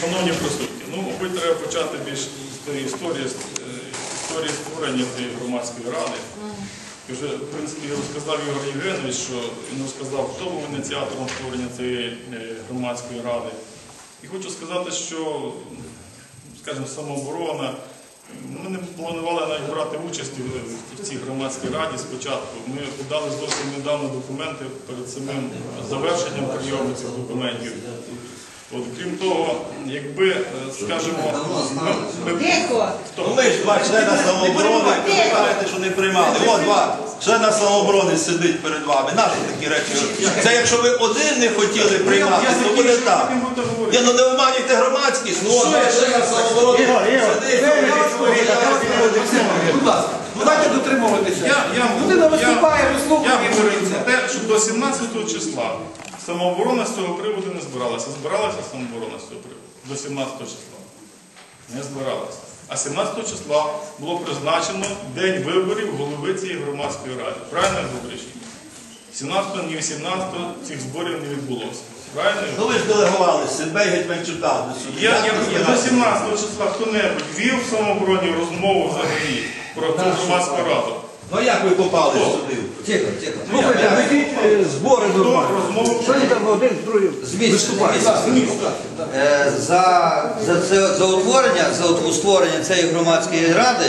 Шановні присутні, ну, мабуть, треба почати більш з історії, е, історії створення цієї громадської ради. І вже, в принципі, розказав Ігор Євгенович, що він розказав, хто був ініціатором створення цієї е, громадської ради. І хочу сказати, що, скажімо, самооборона, ми не планували навіть брати участь в цій громадській раді спочатку. Ми подали зовсім недавно документи перед самим завершенням прийому цих документів. От, крім того, якби, е, скажімо, ми. Ну ви ж два члена самооборони, ви кажете, що не приймали. О, два члена самооборони сидить перед вами. Наші такі речі. Це якщо ви один не хотіли приймати, то буде так. Ні, ну не обманюйте громадськість. Ну, от два члена самооборони сидить. Будь ласка, ну дайте дотримуватися. Я, я, Людина виступає, вислухає я говорю бориться. те, що до 17 числа самооборона з цього приводу не збиралася. Збиралася самооборона з цього приводу до 17 числа. Не збиралася. А 17 числа було призначено день виборів голови цієї громадської ради. Правильно я говорю? чи ні? 17 ні 18 цих зборів не відбулося. Правильно? Ну ви ж делегували Сенбей Гетьманчука до суду. Я, я, я до 17 числа хто-небудь вів в самообороні розмову взагалі про цю громадську раду. Ну як ви попали сюди? Тихо, тихо. Слухайте, ведіть е, збори нормально. розмову Що вони там один з другим місця. Е, За, за, це, за утворення, за от- створення цієї громадської ради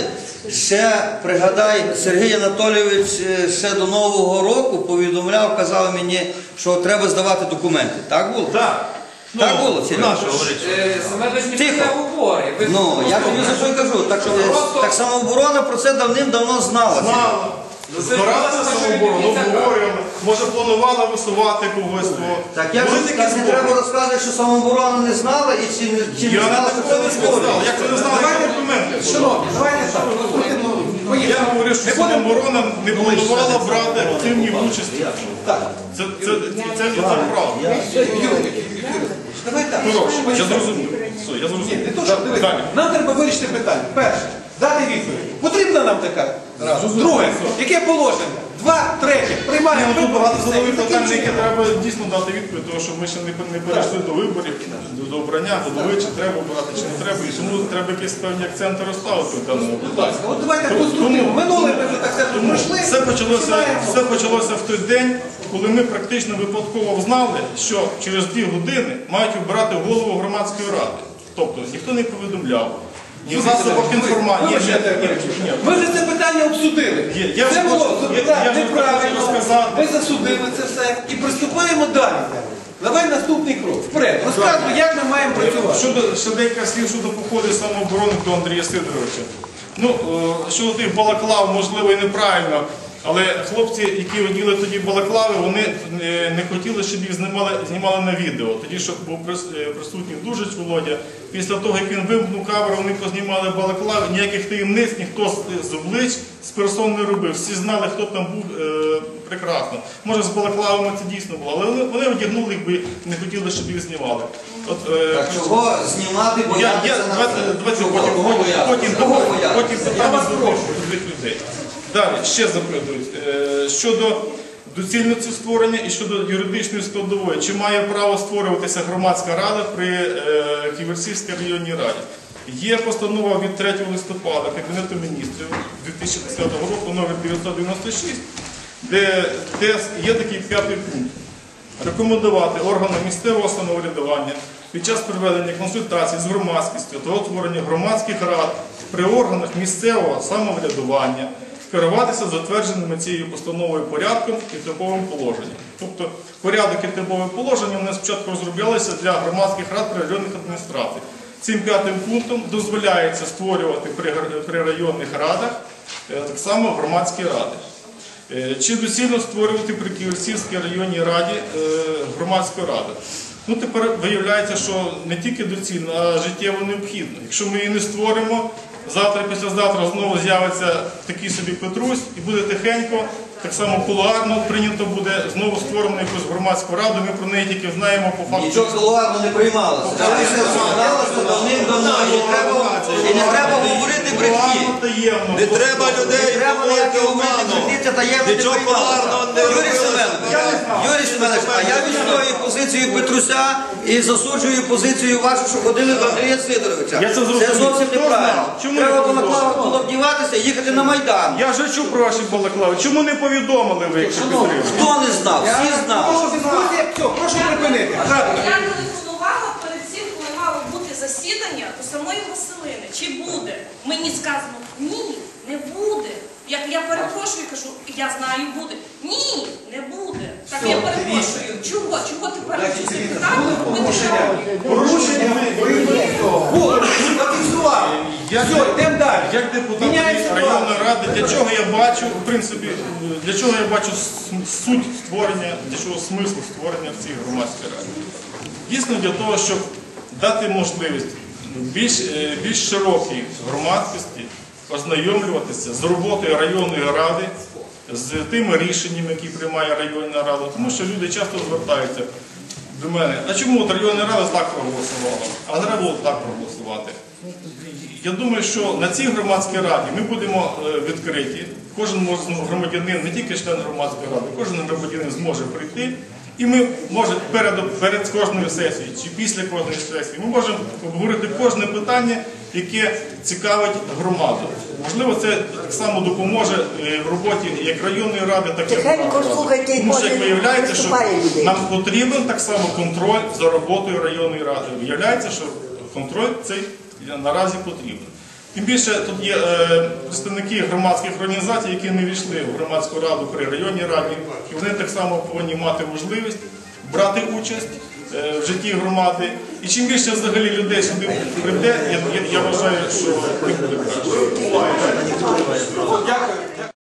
ще пригадай, Сергій Анатолійович е, ще до Нового року повідомляв, казав мені, що треба здавати документи. Так було? Так. Так було, Сергій? Наше говорить. Тихо. говорить. Ви Ну, я тобі за що й кажу. Так, Що е, просто- так самооборона про це давним-давно знала. Сергій. Знала. Збиралася самооборону, обговорювала. Може планувала висувати когось. то Так як були же такі так не збори. треба розказувати, що самооборона не знала і чи, не- чи не Я знала, що це не виходить? Як ви не знали які документи? Шановні, давайте так. ну, поїхали. Я говорю, що самооборона не планувала брати активні участі. Так, Це, це, це, це, це правда. Давай так. Хороше, я зрозумів. Все, я Ні, зрозумів. не то, що дивись, Далі. нам треба вирішити питання. Перше, дати відповідь. Потрібна нам така Раз. Друге, яке положення? Два, третє. Приймаємо Ну, тут вибори. багато задових питань, на які треба дійсно дати відповідь, тому що ми ще не, не перейшли до виборів, до, до обрання, до дови, чи треба обирати, чи не треба. І тому треба якісь певні акценти розставити в даному питанні. от давайте конструктивно. Минуле ми вже так це пройшли. Все почалося, все почалося в той день, коли ми практично випадково знали, що через дві години мають обирати голову громадської ради. Тобто ніхто не повідомляв. Ні в засобах інформації. Ні, ні, ні, ні, ні. Вже це питання обсудили. Є, я це вже було хочу- я- так, я вже неправильно. хочу. Ми засудили це все і приступаємо далі. Давай наступний крок. Вперед. Розказуй, як ми маємо працювати. Щодо ще декілька слів щодо походу самооборони до Андрія Сидоровича. Ну, е, щодо тих балаклав, можливо, і неправильно. Але хлопці, які оділи тоді балаклави, вони не, не хотіли, щоб їх знімали, знімали на відео. Тоді, щоб був е, присутній Дужич Володя. Після того, як він вимкнув камеру, вони познімали балаклави, ніяких таємниць ніхто з, облич, з персон не робив. Всі знали, хто там був е, прекрасно. Може, з балаклавами це дійсно було, але вони, вони одягнули їх би не хотіли, щоб їх знімали. От, е, Так чого знімати, я, я, боятися на давайте, давайте Чого? потім, потім, потім, Кого потім, боятися? потім питання до других людей. Далі, ще запитують. Е, щодо доцільності створення і щодо юридичної складової, чи має право створюватися громадська рада при е, Ківерцівській районній раді? Є постанова від 3 листопада Кабінету міністрів 2010 року номер 996, де, де є такий п'ятий пункт рекомендувати органам місцевого самоврядування під час проведення консультацій з громадськістю та утворення громадських рад при органах місцевого самоврядування керуватися затвердженими цією постановою порядком і типовим положенням. Тобто порядок і типове положення вони спочатку розроблялися для громадських рад при районних адміністрацій. Цим п'ятим пунктом дозволяється створювати при, районних радах е, так само громадські ради. Е, Чи доцільно створювати при Ківерцівській районній раді е, громадську раду? Ну тепер виявляється, що не тільки доцільно, а життєво необхідно. Якщо ми її не створимо, завтра, післязавтра знову з'явиться такий собі Петрусь і буде тихенько, так само кулуарно прийнято буде знову створено якусь громадську раду. Ми про неї тільки знаємо по факту. Нічого кулуарно не приймалося. І не треба, і не треба говорити брехні. Не треба людей Не треба говорити обману. Нічого приймалося. не робилося. Юрій Семенович, а я відстоюю позицію Петруся і засуджую позицію вашу, що ходили до Андрія Сидоровича. Я це зрозумів. зовсім Хто неправильно. знав? Чому Треба не було повідомили? було вдіватися і їхати на Майдан. Я вже чув про ваші балаклави. Чому не повідомили ви, якщо підтримали? Хто не знав? Всі знали. Прошу все, прошу припинити. Правильно. Я телефонувала перед цим, коли мало бути засідання до самої Василини. Чи буде? Мені сказано, ні, я перепрошую, кажу, я знаю, буде. Ні, не буде. Так я перепрошую. Чого? Чого тепер ці питання? Порушення зафіксували. Я- Все, йдемо далі. Як депутат районної ради, для чого я бачу, в принципі, для чого я бачу суть створення, для чого смисл створення в цій громадській раді? Дійсно для того, щоб дати можливість більш, е, більш широкій громадськості ознайомлюватися з роботою районної ради, з тими рішеннями, які приймає районна рада, тому що люди часто звертаються до мене, а чому от районна рада так проголосувала, а треба було так проголосувати. Я думаю, що на цій громадській раді ми будемо е, відкриті. Кожен громадянин, не тільки член громадської ради, кожен громадянин зможе прийти. І ми може перед, перед кожною сесією чи після кожної сесії ми можемо обговорити кожне питання, яке цікавить громаду. Можливо, це так само допоможе е, в роботі як районної ради, так і ради. Тому що як виявляється, що нам потрібен так само контроль за роботою районної ради. Виявляється, що контроль цей наразі потрібен. Тим більше тут є е, представники громадських організацій, які не війшли в громадську раду при районній раді, і вони так само повинні мати можливість брати участь е, в житті громади. І чим більше взагалі людей сюди прийде, я, я, я вважаю, що не буде краще. Дякую.